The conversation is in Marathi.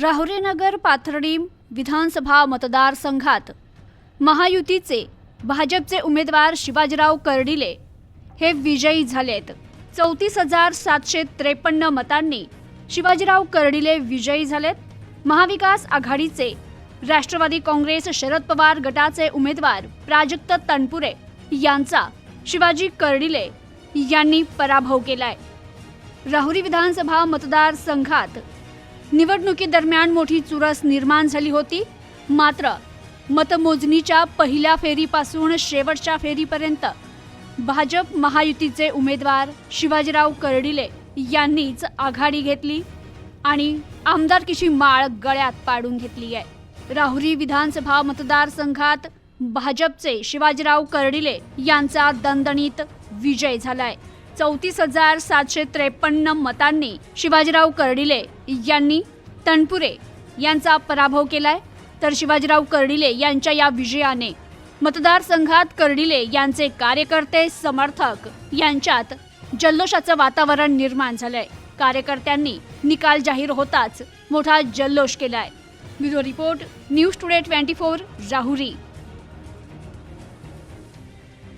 राहुरीनगर पाथर्डी विधानसभा मतदारसंघात महायुतीचे भाजपचे उमेदवार शिवाजीराव कर्डिले हे विजयी झालेत. चौतीस हजार सातशे त्रेपन्न मतांनी शिवाजीराव कर्डिले विजयी झालेत. महाविकास आघाडीचे राष्ट्रवादी काँग्रेस शरद पवार गटाचे उमेदवार प्राजक्त तनपुरे यांचा शिवाजी कर्डिले यांनी पराभव केलाय. राहुरी विधानसभा मतदारसंघात निवडणुकीदरम्यान मोठी चुरस निर्माण झाली होती. मात्र मतमोजणीच्या पहिल्या फेरीपासून शेवटच्या फेरीपर्यंत भाजप महायुतीचे उमेदवार शिवाजीराव कर्डिले यांनीच आघाडी घेतली आणि आमदारकीची माळ गळ्यात पाडून घेतली आहे. राहुरी विधानसभा मतदारसंघात भाजपचे शिवाजीराव कर्डिले यांचा दणदणीत विजय झालाय. चौतीस हजार सातशे त्रेपन्न मतांनी शिवाजीराव कर्डिले यांनी तनपुरे यांचा पराभव केलाय. तर शिवाजीराव कर्डिले यांच्या या विजयाने मतदारसंघात कर्डिले यांचे कार्यकर्ते समर्थक यांच्यात जल्लोषाचं वातावरण निर्माण झालंय. कार्यकर्त्यांनी निकाल जाहीर होताच मोठा जल्लोष केलाय. Bureau report news today twenty four Rahuri.